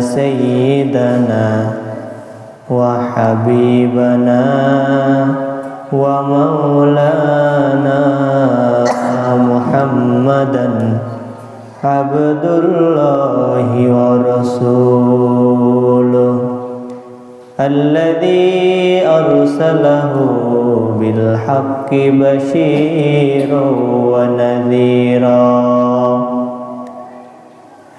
سيدنا وحبيبنا ومولانا محمدا عبد الله ورسوله الذي أرسله بالحق بشيرا ونذيرا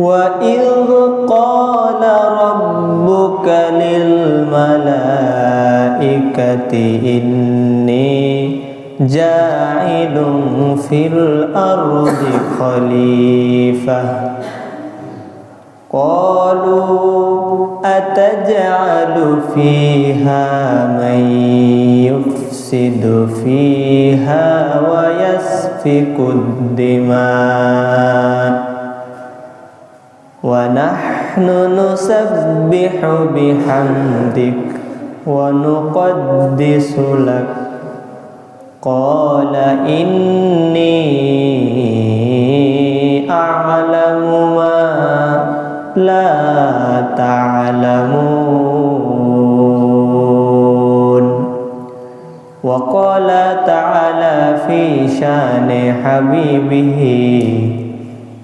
وإذ قال ربك للملائكة إني جاعل في الأرض خليفة قالوا أتجعل فيها من يفسد فيها ويسفك الدماء ونحن نسبح بحمدك ونقدس لك. قال إني أعلم ما لا تعلمون. وقال تعالى في شان حبيبه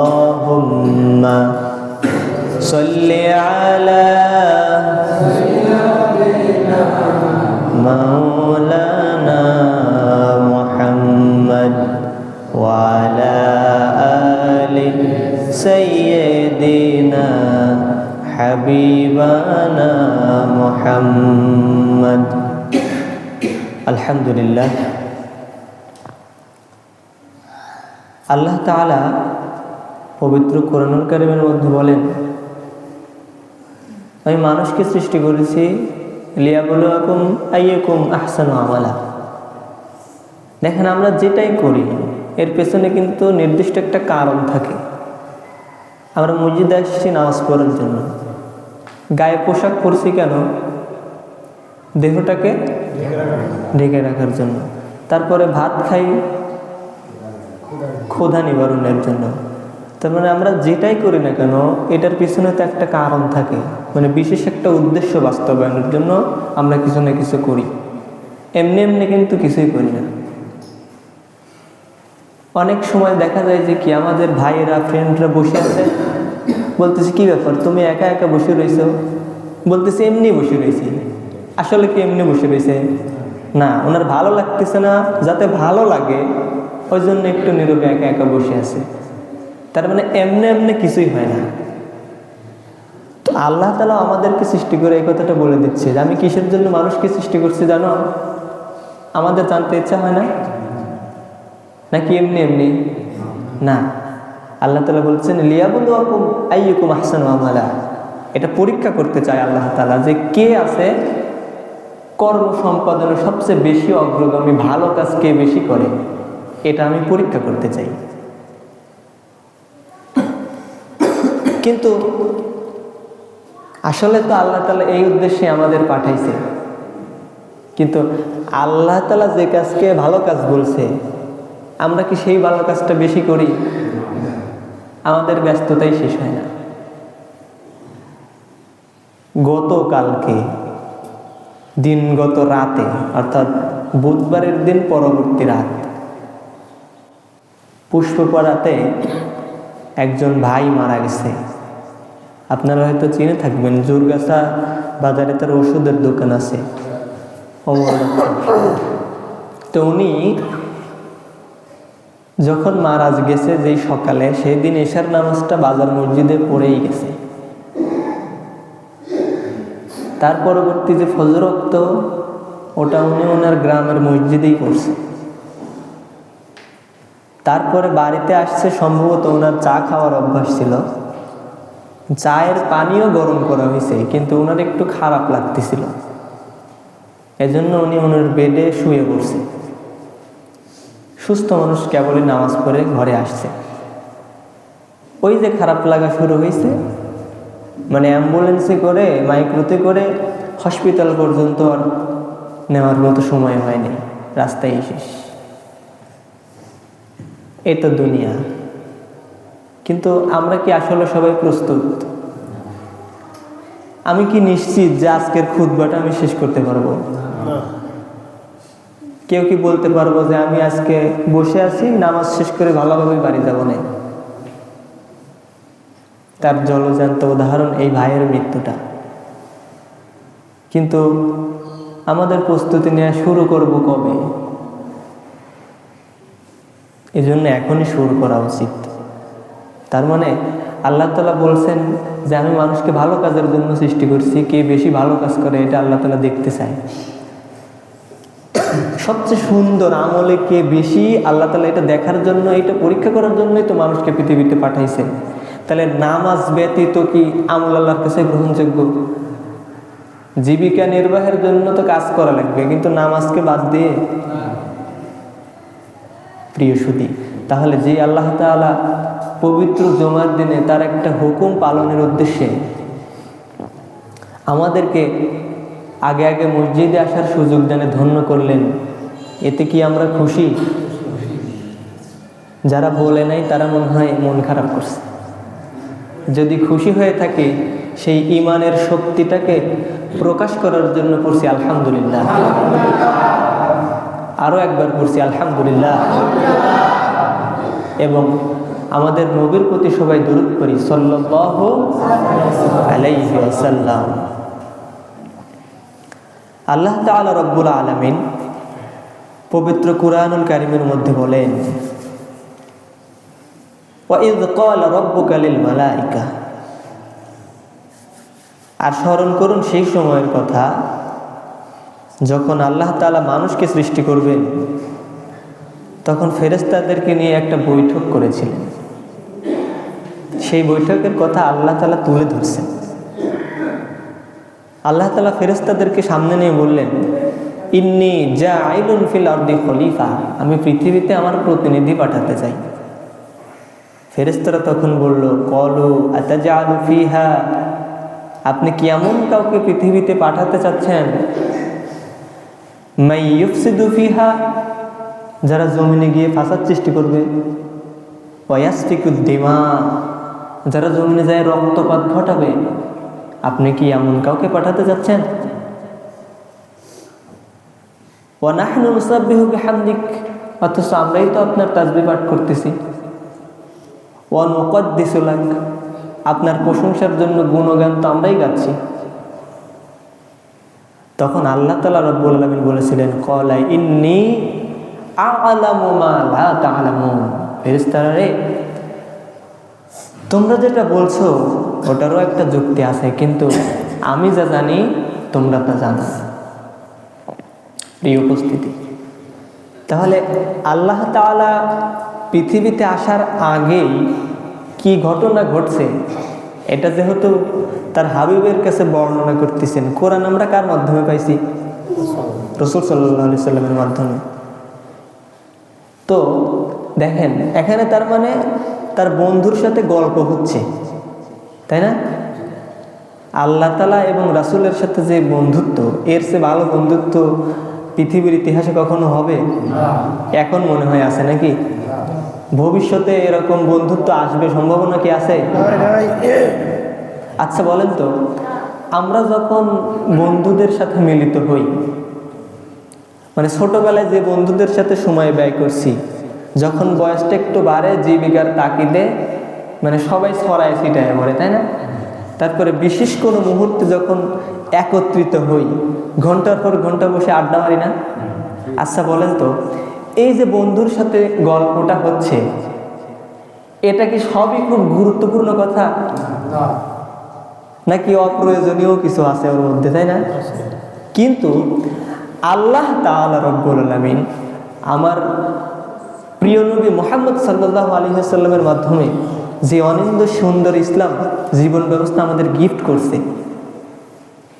اللهم صل على مولانا محمد وعلى آل سيدنا حبيبنا محمد الحمد لله আল্লাহ তাআলা পবিত্র কোরআনুল কারিমের মধ্যে বলেন, আমি মানুষকে সৃষ্টি করেছি লিয়াবুলুয়াকুম আইয়াকুম আহসানু আমালা। দেখেন, আমরা যেটাই করি, এর পেছনে কিন্তু নির্দিষ্ট একটা কারণ থাকে। আমরা মসজিদে আসছি নামাজ পড়ার জন্য। গায়ে পোশাক পরছি কেন? দেহটাকে ঢেকে রাখার জন্য। তারপরে ভাত খাই, ক্ষুধা নিবারণের জন্য। তার মানে আমরা যেটাই করি না কেন, এটার পিছনে তো একটা কারণ থাকে। মানে বিশেষ একটা উদ্দেশ্য বাস্তবায়নের জন্য আমরা কিছু না কিছু করি। এমনি এমনি কিন্তু কিছুই করি না। অনেক সময় দেখা যায় যে কি আমাদের ভাইয়েরা ফ্রেন্ডরা বসে আছে। বলতেছে, কি ব্যাপার? তুমি একা একা বসে রয়েছো? বলতেছে, এমনি বসে রয়েছি। আসলে কি এমনি বসে রয়েছে? না, ওনার ভালো লাগতেছে না, যাতে ভালো লাগে, ওই জন্য একটু নীরবে একা একা বসে আছে। তার মানে এমনি এমনি কিছুই হয় না। তো আল্লাহ তালা আমাদেরকে সৃষ্টি করে এই কথাটা বলে দিচ্ছে যে, আমি কিসের জন্য মানুষকে সৃষ্টি করছি জানো? আমাদের জানতে ইচ্ছা হয় না? নাকি এমনি এমনি? না। আল্লাহ তালা বলছেন লিয়াবুল আইয়ুকুম আহসান আমালা। এটা পরীক্ষা করতে চায় আল্লাহ তালা যে কে আছে, কর্ম সম্পাদনে সবচেয়ে বেশি অগ্রগামী, ভালো কাজ কে বেশি করে, এটা আমি পরীক্ষা করতে চাই। কিন্তু আসলে তো আল্লাহ তালা এই উদ্দেশ্যে আমাদের পাঠাইছে। কিন্তু আল্লাহ তালা যে কাজকে ভালো কাজ বলছে, আমরা কি সেই ভালো কাজটা বেশি করি? আমাদের ব্যস্ততাই শেষ হয় না। গতকালকে, দিনগত রাতে, অর্থাৎ বুধবারের দিন পরবর্তী রাত, পুষ্পপাড়াতে একজন ভাই মারা গেছে। আপনারা হয়তো চিনে থাকবেন জোরগাছা বাজারে তার ওষুধের দোকান আছে। তো উনি যখন মারাজ গেছে যেই সকালে সেই দিন এশার নামাজটা বাজার মসজিদে পড়েই গেছে। তার পরবর্তী যে ফজরক্ত, ওটা উনি ওনার গ্রামের মসজিদেই করছে তারপরে বাড়িতে আসছে, সম্ভবত ওনার চা খাওয়ার অভ্যাস ছিল। চায়ের পানিও গরম করা হয়েছে, কিন্তু ওনার একটু খারাপ লাগতেছিল। এজন্য উনি ওনার বেডে শুয়ে পড়ছে। সুস্থ মানুষ কেবলই নামাজ পড়ে ঘরে আসছে। ওই যে খারাপ লাগা শুরু হয়েছে মানে অ্যাম্বুলেন্সে করে, মাইক্রোতে করে, হসপিটাল পর্যন্ত আর নেওয়ার মতো সময় হয়নি, রাস্তায় শেষ এই তো দুনিয়া। কিন্তু আমরা কি আসলে সবাই প্রস্তুত? আমি কি নিশ্চিত যে আজকের খুদবাটা আমি শেষ করতে পারব? কেউ কি বলতে পারব যে আমি আজকে বসে আছি নামাজ শেষ করে ভালোভাবে বাড়ি যাব না তার জলজান্ত উদাহরণ এই ভাইয়ের মৃত্যুটা। কিন্তু আমাদের প্রস্তুতি নেওয়া শুরু করব কবে? এই জন্য এখনই শুরু করা উচিত। তার মানে আল্লাহ তালা বলছেন যে, আমি মানুষকে ভালো কাজের জন্য সৃষ্টি করছি, কে বেশি ভালো কাজ করে এটা আল্লাহ তালা দেখতে চায়। সবচেয়ে সুন্দর আমলে কে বেশি আল্লাহ তালা এটা দেখার জন্য, এটা পরীক্ষা করার জন্যই তো মানুষকে পৃথিবীতে পাঠাইছে তাহলে নামাজ ব্যতীত কি আমল আল্লাহর কাছে গ্রহণযোগ্য? জীবিকা নির্বাহের জন্য তো কাজ করা লাগবে, কিন্তু নামাজকে বাদ দিয়ে প্রিয় সুদী, তাহলে যে আল্লাহ তালা পবিত্র জমার দিনে তার একটা হুকুম পালনের উদ্দেশ্যে আমাদেরকে আগে আগে মসজিদে আসার সুযোগ জানে ধন্য করলেন, এতে কি আমরা খুশি? যারা বলে নাই তারা মনে হয় মন খারাপ করছে। যদি খুশি হয়ে থাকে, সেই ইমানের শক্তিটাকে প্রকাশ করার জন্য করছি, আলহামদুলিল্লাহ। আরও একবার পড়ছি, আলহামদুলিল্লাহ। এবং আমাদের নবীর প্রতি সবাই দূর করি সল্লাহ আল্লাহ তালা রব্বুল আলমিন পবিত্র কুরআনুল কারিমের মধ্যে বলেন আর স্মরণ করুন সেই সময়ের কথা যখন আল্লাহ তালা মানুষকে সৃষ্টি করবেন, তখন ফেরেস্তাদেরকে নিয়ে একটা বৈঠক করেছিলেন। সেই বৈঠকের কথা আল্লাহ তালা তুলে ধরছেন। আল্লাহ তালা ফেরেস্তাদেরকে সামনে নিয়ে বললেন, ইন্নি যা আইলুন ফিল আর্দি খলিফা, আমি পৃথিবীতে আমার প্রতিনিধি পাঠাতে চাই। ফেরেস্তারা তখন বলল, কলু আতাজা আলু ফিহা, আপনি কি এমন কাউকে পৃথিবীতে পাঠাতে চাচ্ছেন মাই ইউফসিদু ফিহা, যারা জমিনে গিয়ে ফাঁসার সৃষ্টি করবে। ওয়াসফিকুদ্দিমা যারা জমিনে যায় রক্তপাত ঘটাবে। আপনি কি এমন কাউকে পাঠাতে যাচ্ছেন? ওয়ানাহনু নুসাব্বিহু বিহামদিক, অথচ আমরাই তো আপনার তাজবি পাঠ করতেছি। ওয়ান মুকদ্দিসুলাক আপনার প্রশংসার জন্য গুণগান তো আমরাই গাচ্ছি। তখন আল্লাহ তালা রব্বুল আলমিন বলেছিলেন কলাই ইন্নি তোমরা যেটা বলছো, ওটারও একটা যুক্তি আছে, কিন্তু আমি যা জানি, তোমরা তা জানো। প্রিয় উপস্থিতি। তাহলে আল্লাহ তাআলা পৃথিবীতে আসার আগেই কি ঘটনা ঘটছে? এটা যেহেতু তার হাবিবের কাছে বর্ণনা করতেছেন কোরআন আমরা কার মাধ্যমে পাইছি? রসুল সাল্লাহ সাল্লামের মাধ্যমে। তো দেখেন এখানে তার মানে তার বন্ধুর সাথে গল্প হচ্ছে তাই না? আল্লাহ তালা এবং রাসুলের সাথে যে বন্ধুত্ব এর চেয়ে ভালো বন্ধুত্ব পৃথিবীর ইতিহাসে কখনো হবে? এখন মনে হয় আছে নাকি? ভবিষ্যতে এরকম বন্ধুত্ব আসবে সম্ভাবনা কি আছে? আচ্ছা বলেন তো আমরা যখন বন্ধুদের সাথে মিলিত হই মানে ছোটবেলায় যে বন্ধুদের সাথে সময় ব্যয় করছি যখন বয়সটা একটু বাড়ে জীবিকার তাকিদে মানে সবাই ছড়ায় ছিটায় মরে তাই না? তারপরে বিশেষ কোনো মুহূর্তে যখন একত্রিত হই ঘণ্টার পর ঘণ্টা বসে আড্ডা মারি না? আচ্ছা বলেন তো এই যে বন্ধুর সাথে গল্পটা হচ্ছে এটা কি সবই খুব গুরুত্বপূর্ণ কথা? নাকি অপ্রয়োজনীয় কিছু আছে ওর মধ্যে তাই না? কিন্তু আল্লাহ তাআলা রব্বুল আলামিন আমার প্রিয় নবী মোহাম্মদ সাল্লাহ আলী সাল্লামের মাধ্যমে যে অনিন্দ সুন্দর ইসলাম জীবন ব্যবস্থা আমাদের গিফট করছে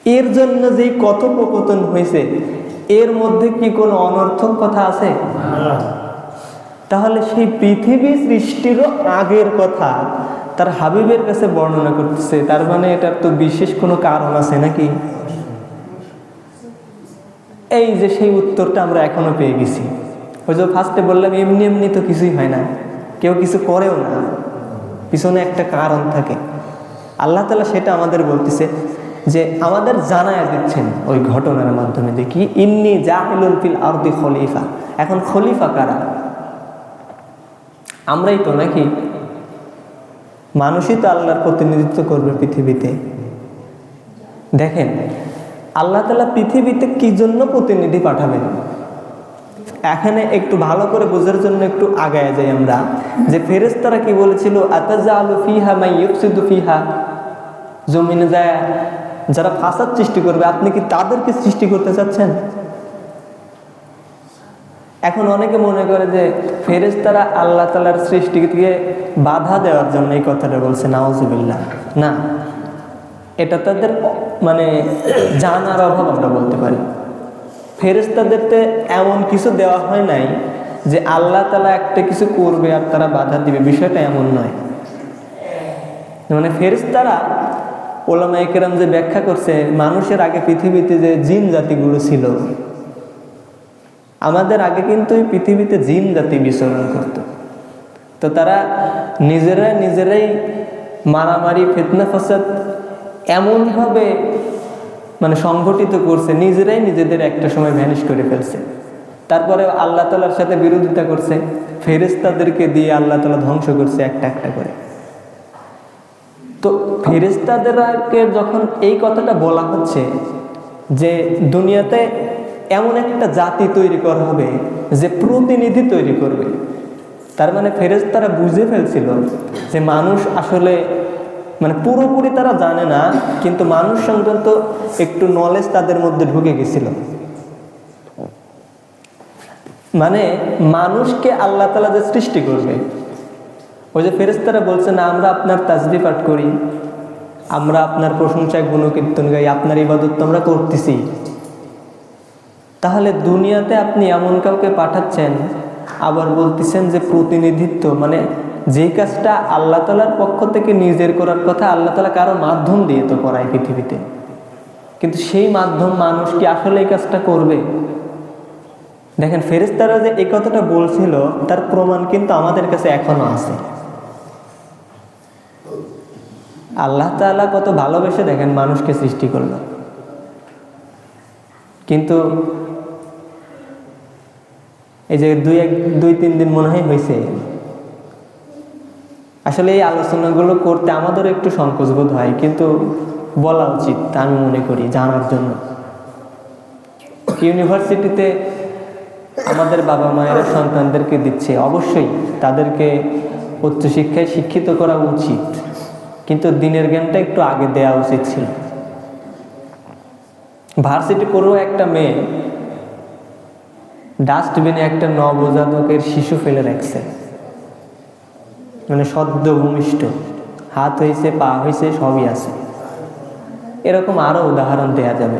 এর জন্য যে কথোপকথন হয়েছে এর মধ্যে কি কোনো অনর্থক কথা আছে? তাহলে সেই পৃথিবী সৃষ্টিরও আগের কথা তার হাবিবের কাছে বর্ণনা করতেছে তার মানে এটার তো বিশেষ কোনো কারণ আছে নাকি? এই যে সেই উত্তরটা আমরা এখনও পেয়ে গেছি। ওই যে ফার্স্টে বললাম এমনি এমনি তো কিছুই হয় না। কেউ কিছু করেও না। পিছনে একটা কারণ থাকে। আল্লাহ তালা সেটা আমাদের বলতেছে যে আমাদের জানায় দিচ্ছেন ওই ঘটনার মাধ্যমে দেখি ইন্নি জাহিলুল ফিল আরদি খলিফা। এখন খলিফা কারা? আমরাই তো নাকি? মানুষই তো আল্লাহর প্রতিনিধিত্ব করবে পৃথিবীতে। দেখেন, আল্লাহ তালা পৃথিবীতে কি জন্য প্রতিনিধি পাঠাবেন? এখানে একটু ভালো করে বোঝার জন্য একটু আগায় যাই আমরা। যে ফেরেস্তারা কি বলেছিল আতাজা আলু ফিহা মাই ইউফসিদু ফিহা? জমিনে যায় যারা ফাসাদ সৃষ্টি করবে, আপনি কি তাদেরকে সৃষ্টি করতে চাচ্ছেন? এখন অনেকে মনে করে যে ফেরেস্তারা আল্লাহ তালার সৃষ্টিকে বাধা দেওয়ার জন্য এই কথাটা বলছে নাওজুবিল্লাহ না, এটা তাদের মানে জানার অভাব আমরা বলতে পারি। ফেরেস্তাদেরতে এমন কিছু দেওয়া হয় নাই যে আল্লাহ তালা একটা কিছু করবে আর তারা বাধা দিবে, বিষয়টা এমন নয়। মানে ফেরেস্তারা ওলামা একরাম যে ব্যাখ্যা করছে, মানুষের আগে পৃথিবীতে যে জিন জাতিগুলো ছিল, আমাদের আগে কিন্তু এই পৃথিবীতে জিন জাতি বিচরণ করত। তো তারা নিজেরা নিজেরাই মারামারি, ফেতনা, ফাসাদ এমনভাবে মানে সংগঠিত করছে, নিজেরাই নিজেদের একটা সময় ভ্যানিশ করে ফেলছে। তারপরে আল্লাহ তালার সাথে বিরোধিতা করছে ফেরেস্তাদেরকে দিয়ে আল্লাহ তালা ধ্বংস করছে একটা একটা করে। তো ফেরেস্তাদেরকে যখন এই কথাটা বলা হচ্ছে যে দুনিয়াতে এমন একটা জাতি তৈরি করা হবে যে প্রতিনিধি তৈরি করবে, তার মানে ফেরেস্তারা বুঝে ফেলছিল যে মানুষ আসলে মানে পুরোপুরি তারা জানে না, কিন্তু মানুষ সংক্রান্ত একটু নলেজ তাদের মধ্যে ঢুকে গেছিল। মানে মানুষকে আল্লাহ তালা যে সৃষ্টি করবে ওই যে ফেরেস্তারা বলছে, না, আমরা আপনার তাজবি পাঠ করি। আমরা আপনার প্রশংসায় গুণকীর্তন গাই, আপনার ইবাদত তো আমরা করতেছি। তাহলে দুনিয়াতে আপনি এমন কাউকে পাঠাচ্ছেন, আবার বলতেছেন যে প্রতিনিধিত্ব মানে যে কাজটা আল্লাহ তালার পক্ষ থেকে নিজের করার কথা আল্লাহ তালা কারও মাধ্যম দিয়ে তো করায় পৃথিবীতে। কিন্তু সেই মাধ্যম মানুষ কি আসলে এই কাজটা করবে? দেখেন ফেরেস্তারা যে এই কথাটা বলছিল, তার প্রমাণ কিন্তু আমাদের কাছে এখনও আছে। আল্লাহ তাআলা কত ভালোবেসে দেখেন মানুষকে সৃষ্টি করল। কিন্তু এই যে দুই এক, দুই তিন দিন মনে হয় হয়েছে। আসলে এই আলোচনাগুলো করতে আমাদেরও একটু সংকোচবোধ হয়, কিন্তু বলা উচিত আমি মনে করি জানার জন্য। ইউনিভার্সিটিতে আমাদের বাবা মায়েরা সন্তানদেরকে দিচ্ছে, অবশ্যই তাদেরকে উচ্চশিক্ষায় শিক্ষিত করা উচিত। কিন্তু দিনের জ্ঞানটা একটু আগে দেওয়া উচিত ছিল। ভার্সিটি পড়ুয়া একটা মেয়ে ডাস্টবিনে একটা নবজাতকের শিশু ফেলে রাখছে। মানে সদ্য ভূমিষ্ঠ হাত হয়েছে পা হয়েছে সবই আছে। এরকম আরও উদাহরণ দেয়া যাবে।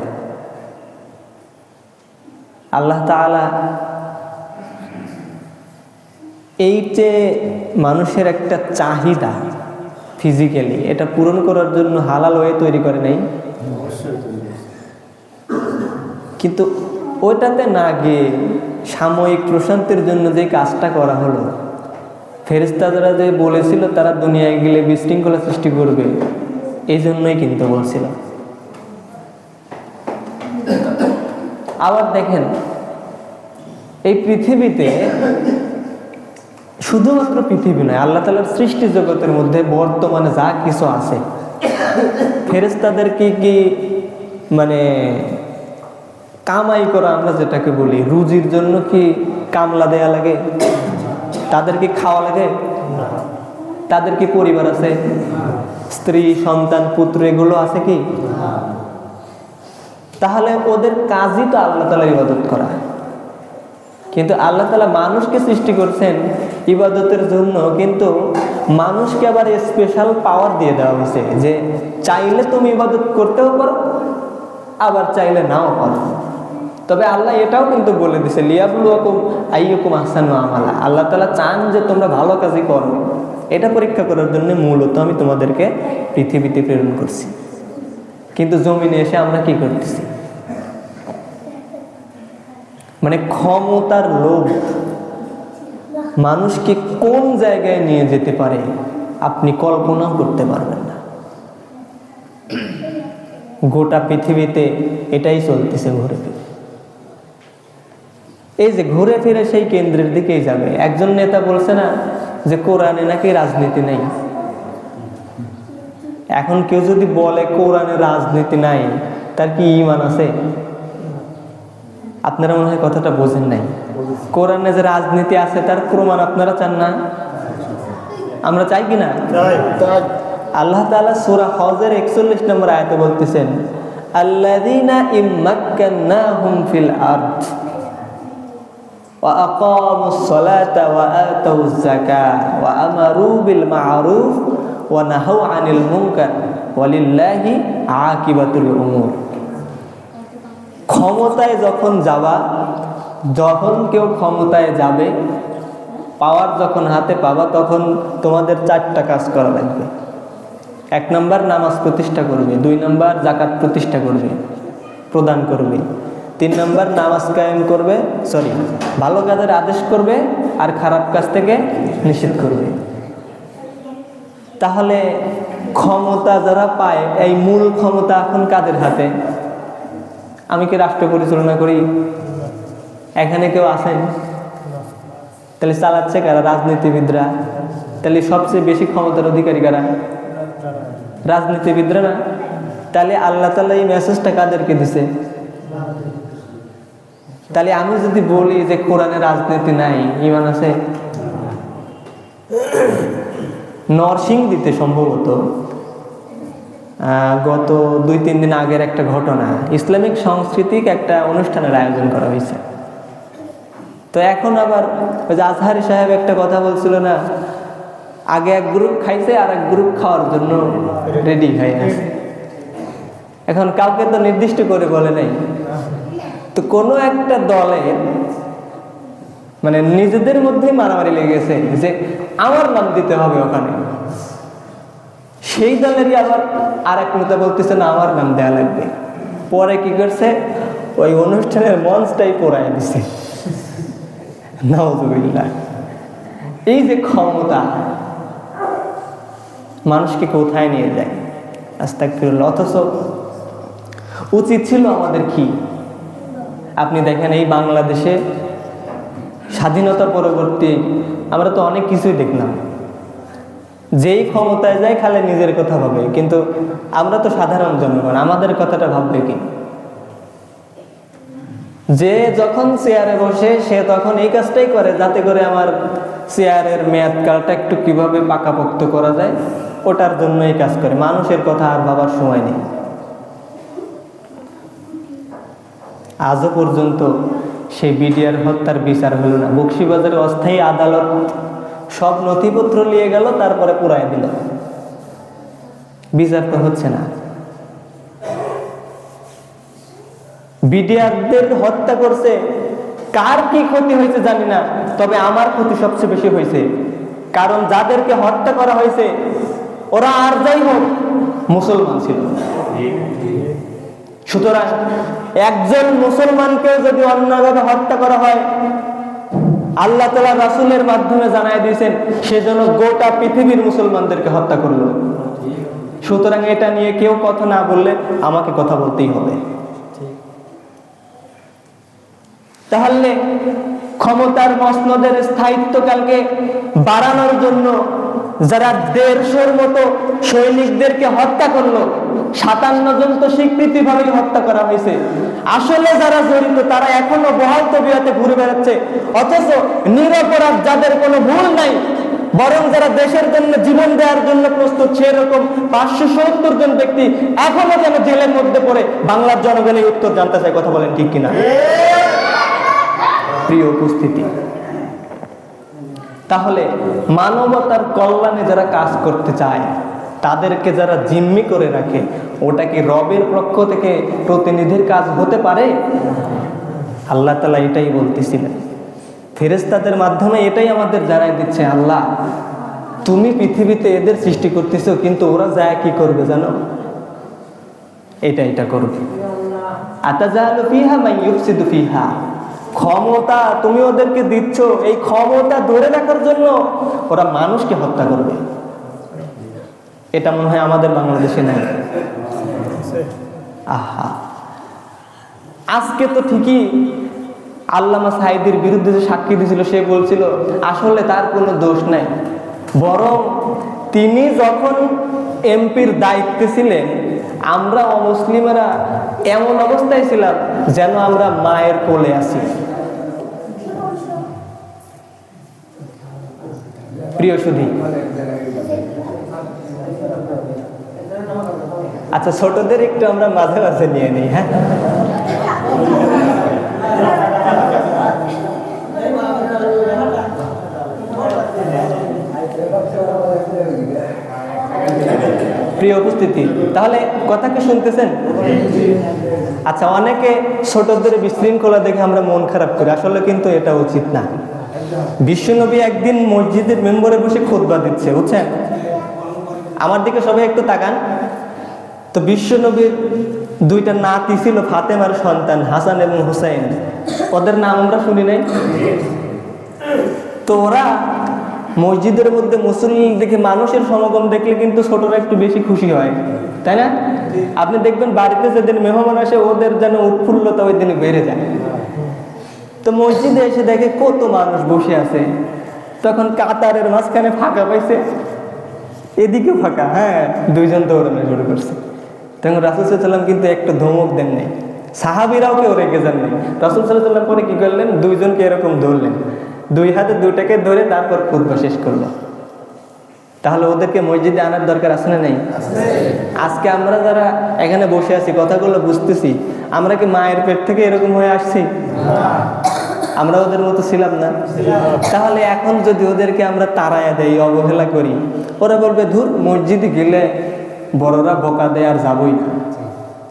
আল্লাহ তাআলা এই যে মানুষের একটা চাহিদা ফিজিক্যালি এটা পূরণ করার জন্য হালাল ওয়ে তৈরি করে নাই? কিন্তু ওইটাতে না গিয়ে সাময়িক প্রশান্তির জন্য যে কাজটা করা হলো ফেরেস্তারা যে বলেছিল তারা দুনিয়ায় গেলে বিশৃঙ্খলা সৃষ্টি করবে এই জন্যই কিন্তু বলছিল। আবার দেখেন, এই পৃথিবীতে শুধুমাত্র পৃথিবী নয়, আল্লাহ তালার সৃষ্টি জগতের মধ্যে বর্তমানে যা কিছু আছে। ফেরেস্তাদেরকে কি মানে কামাই করা আমরা যেটাকে বলি, রুজির জন্য কি কামলা দেয়া লাগে? তাদের কি খাওয়া লাগে? তাদের কি পরিবার আছে? স্ত্রী, সন্তান, পুত্র, এগুলো আছে কি? তাহলে ওদের কাজই তো আল্লাহ তালা ইবাদত করা। কিন্তু আল্লাহ তালা মানুষকে সৃষ্টি করছেন ইবাদতের জন্য, কিন্তু মানুষকে আবার স্পেশাল পাওয়ার দিয়ে দেওয়া হয়েছে যে চাইলে তুমি ইবাদত করতেও পারো, আবার চাইলে নাও পারো। তবে আল্লাহ এটাও কিন্তু বলে দিছে লিয়াবুল লিয়াবুলুকুম আইয়ুকুম আহসানু আমালা। আল্লাহ তালা চান যে তোমরা ভালো কাজই করো। এটা পরীক্ষা করার জন্য মূলত আমি তোমাদেরকে পৃথিবীতে প্রেরণ করছি। কিন্তু জমিনে এসে আমরা কি করতেছি? মানে ক্ষমতার লোভ। মানুষকে কোন জায়গায় নিয়ে যেতে পারে আপনি কল্পনাও করতে পারবেন না। গোটা পৃথিবীতে এটাই চলতেছে ঘুরে ফিরে। এই যে ঘুরে ফিরে সেই কেন্দ্রের দিকেই যাবে। একজন নেতা বলছে না যে কোরআনে নাকি রাজনীতি নেই। এখন কেউ যদি বলে কোরআনে রাজনীতি নাই, তার কি ইমান আছে? আপনারা মনে হয় কথাটা বোঝেন নাই। কোরআনে যে রাজনীতি আছে তার প্রমাণ আপনারা চান না? আমরা চাই কি না? আল্লাহ তাআলা সূরা হজের 41 নম্বর আয়াতে বলতেছেন আল্লাযীনা ইম্মাক্কান্নাহুম ফিল আরদ ওয়া আকামুস সালাতা ওয়া আতাউজ যাকাত ওয়া আমারু বিল মা'রুফ ওয়া নাহাউ ক্ষমতায় যখন যাবা, যখন কেউ ক্ষমতায় যাবে, পাওয়ার যখন হাতে পাবা, তখন তোমাদের চারটা কাজ করা লাগবে। এক নম্বর নামাজ প্রতিষ্ঠা করবে, দুই নম্বর জাকাত প্রতিষ্ঠা করবে, প্রদান করবে। তিন নম্বর নামাজ কায়েম করবে সরি ভালো কাজের আদেশ করবে আর খারাপ কাজ থেকে নিষেধ করবে। তাহলে ক্ষমতা যারা পায়, এই মূল ক্ষমতা এখন কাদের হাতে? আমি কি রাষ্ট্র পরিচালনা করি? এখানে কেউ আছেন তাহলে চালাচ্ছে কারা? রাজনীতিবিদরা। তাহলে সবচেয়ে বেশি ক্ষমতার অধিকারী কারা? রাজনীতিবিদরা না? তাহলে আল্লাহ তালা এই মেসেজটা কাদেরকে দিছে? তাহলে আমি যদি বলি যে কোরআনে রাজনীতি নাই, ইমান আছে? নরসিং দিতে সম্ভবত গত দুই, তিন দিন আগের একটা ঘটনা। ইসলামিক সাংস্কৃতিক একটা অনুষ্ঠানের আয়োজন করা হয়েছে। তো এখন আবার ওই যে আজহারি সাহেব একটা কথা বলছিল না, আগে এক গ্রুপ খাইছে, আর এক গ্রুপ খাওয়ার জন্য রেডি হয়ে আছে। এখন কাউকে তো নির্দিষ্ট করে বলে নাই। তো কোনো একটা দলের মানে নিজেদের মধ্যেই মারামারি লেগেছে যে, আমার নাম দিতে হবে ওখানে। সেই দলেরই আবার আর এক নেতা বলতেছে, না, আমার নাম দেয়া লাগবে। পরে কি করছে? ওই অনুষ্ঠানের মঞ্চটাই পোড়ায় দিছে। নাউজুবিল্লাহ। এই যে ক্ষমতা, মানুষকে কোথায় নিয়ে যায়? আস্তাগফিরুল্লাহ। অথচ উচিত ছিল আমাদের কি? আপনি দেখেন, এই বাংলাদেশে স্বাধীনতা পরবর্তী আমরা তো অনেক কিছুই দেখলাম। যেই ক্ষমতায় যায় খালি নিজের কথা ভাবে, কিন্তু আমরা তো সাধারণ জনগণ, আমাদের কথাটা ভাববে কি? যে যখন চেয়ারে বসে, সে তখন এই কাজটাই করে, যাতে করে আমার চেয়ারের মেয়াদ কালটা একটু কীভাবে পাকাপোক্ত করা যায়, ওটার জন্য এই কাজ করে। মানুষের কথা আর ভাবার সময় নেই। আজও পর্যন্ত সেই বিডিআর হত্যার বিচার হলো না। বক্সিবাজারে অস্থায়ী আদালত সব নথিপত্র নিয়ে গেল, তারপরে পুরাই দিল। তো হচ্ছে না। বিডিআরদের হত্যা করছে। কার কি ক্ষতি হয়েছে জানি না, তবে আমার ক্ষতি সবচেয়ে বেশি হয়েছে। কারণ যাদেরকে হত্যা করা হয়েছে, ওরা আর যাই হোক, মুসলমান ছিল। সুতরাং একজন মুসলমানকে যদি অন্যভাবে হত্যা করা হয় আল্লাহ তালা রাসুলের মাধ্যমে জানাই দিয়েছেন সেজন্য গোটা পৃথিবীর মুসলমানদেরকে হত্যা করল। সুতরাং এটা নিয়ে কেউ কথা না বললে আমাকে কথা বলতেই হবে। তাহলে ক্ষমতার মসনদের স্থায়িত্বকালকে বাড়ানোর জন্য যারা দেড়শোর মতো সৈনিকদেরকে হত্যা করল সাতান্ন জন তো স্বীকৃতি ভাবে হত্যা করা হয়েছে। আসলে যারা জড়িত তারা এখনও বহাল তবিয়াতে ঘুরে বেড়াচ্ছে। অথচ নিরপরাধ যাদের কোনো ভুল নাই বরং যারা দেশের জন্য জীবন দেওয়ার জন্য প্রস্তুত সেরকম পাঁচশো সত্তর জন ব্যক্তি এখনও যেন জেলের মধ্যে পড়ে। বাংলার জনগণের উত্তর জানতে চায় কথা বলেন ঠিক কিনা? প্রিয় উপস্থিতি তাহলে মানবতার কল্যাণে যারা কাজ করতে চায়, তাদেরকে যারা জিম্মি করে রাখে, ওটা কি রবের পক্ষ থেকে প্রতিনিধির কাজ হতে পারে? আল্লাহ তালা এটাই বলতেছিলেন। ফেরেস্তাদের মাধ্যমে এটাই আমাদের জানাই দিচ্ছে, আল্লাহ, তুমি পৃথিবীতে এদের সৃষ্টি করতেছো, কিন্তু ওরা যায় কি করবে জানো? এটা এটা করবে। আতাজালু ফিহা মাই ইউফসিদু ফিহা। ক্ষমতা তুমি ওদেরকে দিচ্ছ, এই ক্ষমতা ধরে রাখার জন্য ওরা মানুষকে হত্যা করবে। এটা মনে হয় আমাদের বাংলাদেশে নাই। আহা। আজকে তো ঠিকই আল্লামা সাইদের বিরুদ্ধে যে সাক্ষী দিয়েছিল সে বলছিল, আসলে তার কোনো দোষ নাই। বরং তিনি যখন এমপির দায়িত্বে ছিলেন, আমরা অমুসলিমেরা এমন অবস্থায় ছিলাম যেন আমরা মায়ের কোলে আছি। প্রিয় সুধী। আচ্ছা ছোটদের একটু আমরা মাঝে মাঝে নিয়ে নিই হ্যাঁ? প্রিয় উপস্থিতি, তাহলে কথা কি শুনতেছেন? আচ্ছা অনেকে ছোটদের বিশৃঙ্খলা দেখে আমরা মন খারাপ করি, আসলে কিন্তু এটা উচিত না। বিশ্বনবী একদিন মসজিদের মেম্বরে বসে খোদবা দিচ্ছে, বুঝছেন? আমার দিকে সবাই একটু তাকান। তো বিশ্বনবীর দুইটা নাতি ছিল, ফাতেমার সন্তান, হাসান এবং হুসাইন। ওদের নাম আমরা শুনি নাই। তো ওরা মসজিদের মধ্যে মুসলিম দেখে মানুষের সমাগম দেখলে কিন্তু ছোটরা একটু বেশি খুশি হয়, তাই না? আপনি দেখবেন বাড়িতে যেদিন মেহমান আসে, ওদের যেন উৎফুল্লতা ওই দিন বেড়ে যায়। তো মসজিদে এসে দেখে কত মানুষ বসে আছে। তখন কাতারের মাঝখানে ফাঁকা পাইছে। এদিকে ফাঁকা হ্যাঁ দুইজন দৌড়ানো শুরু করছে। তখন রাসুল সাল্লাম কিন্তু একটু ধমক দেন নাই। সাহাবিরাও কেউ রেগে যান নাই রাসুল সাল্লাম পরে কি করলেন? দুইজনকে এরকম ধরলেন। দুই হাতে দুটাকে ধরে তারপর খুদ্া শেষ করল। তাহলে ওদেরকে মসজিদে আনার দরকার আছে না নেই? আজকে আমরা যারা এখানে বসে আছি, কথাগুলো বুঝতেছি, আমরা কি মায়ের পেট থেকে এরকম হয়ে আসছি? আমরা ওদের মতো ছিলাম না। তাহলে এখন যদি ওদেরকে আমরা তাড়াইয়া দেই, অবহেলা করি, ওরা বলবে, ধুর, মসজিদে গেলে বড়রা বকা দেয় আর যাবই না।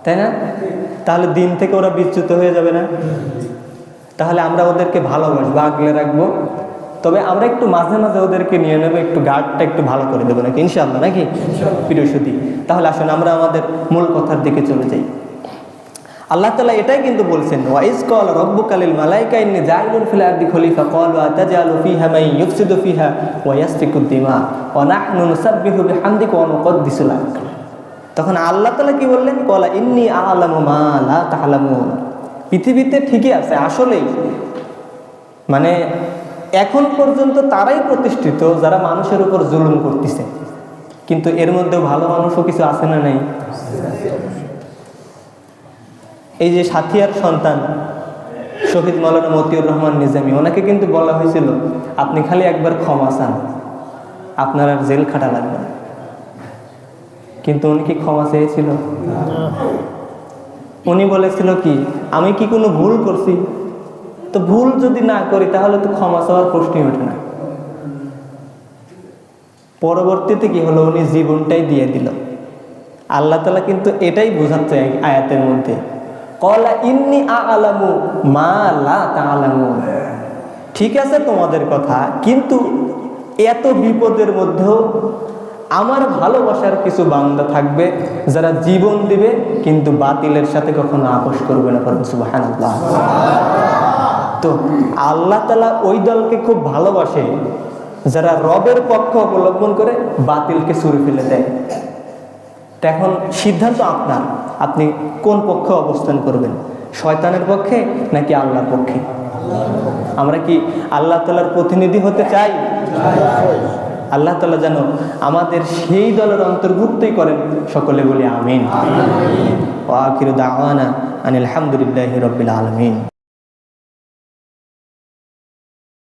তাই না? তাহলে দিন থেকে ওরা বিচ্যুত হয়ে যাবে না? তাহলে আমরা ওদেরকে ভালোবাসবো আগলে রাখব। তবে আমরা একটু মাঝে মাঝে ওদেরকে নিয়ে নেব একটু গার্ডটা একটু ভালো করে দেবো নাকি? ইনশাল্লাহ নাকি? প্রিয় সুদী তাহলে আসুন আমরা আমাদের মূল কথার দিকে চলে যাই। আল্লাহ তালা এটাই কিন্তু বলছেন ওয়াইজ কল রব্বুকালিল মালাইকা ইন্নি জাইলুন ফিল আরদি খলিফা কল ওয়া তাজালু ফিহা মাই ইউফসিদু ফিহা ওয়া ইয়াসফিকু দিমা ওয়া নাহনু নুসাব্বিহু বিহামদিকা ওয়া নুকদ্দিসু লাক তখন আল্লাহ তালা কি বললেন? কলা ইন্নি আলামু মা লা তাআলামুন পৃথিবীতে ঠিকই আছে, আসলেই। মানে এখন পর্যন্ত তারাই প্রতিষ্ঠিত যারা মানুষের উপর জুলুম করতেছে। কিন্তু এর মধ্যেও ভালো মানুষও কিছু আছে না নাই? এই যে সাথিয়ার সন্তান, শহীদ মৌলানা মতিউর রহমান নিজামী, ওনাকে কিন্তু বলা হয়েছিল, আপনি খালি একবার ক্ষমা চান, আপনার আর জেল খাটা লাগবে কিন্তু উনি কি ক্ষমা চেয়েছিল? উনি বলেছিল কি, আমি কি কোনো ভুল করছি? তো ভুল যদি না করি, তাহলে তো ক্ষমা চাওয়ার প্রশ্নই ওঠে না। পরবর্তীতে কি হলো? উনি জীবনটাই দিয়ে দিল। আল্লাহ তালা কিন্তু এটাই বোঝাচ্ছে আয়াতের মধ্যে। কলা ইন্নি আলামু মা লা তালামু ঠিক আছে তোমাদের কথা, কিন্তু এত বিপদের মধ্যেও আমার ভালোবাসার কিছু বান্দা থাকবে যারা জীবন দিবে, কিন্তু বাতিলের সাথে কখনো আপোষ করবে না পরম সুবহানাল্লাহ। তো আল্লাহ তালা ওই দলকে খুব ভালোবাসে যারা রবের পক্ষ অবলম্বন করে বাতিলকে সুরে ফেলে দেয়। এখন সিদ্ধান্ত আপনার, আপনি কোন পক্ষে অবস্থান করবেন, শয়তানের পক্ষে নাকি আল্লাহর পক্ষে? আমরা কি আল্লাহ তালার প্রতিনিধি হতে চাই? আল্লাহ তালা যেন আমাদের সেই দলের অন্তর্ভুক্তই করেন। সকলে বলি আমিন। ওয়াকির দাওয়ানা আনিল আলহামদুলিল্লাহ রবিল আলমিন।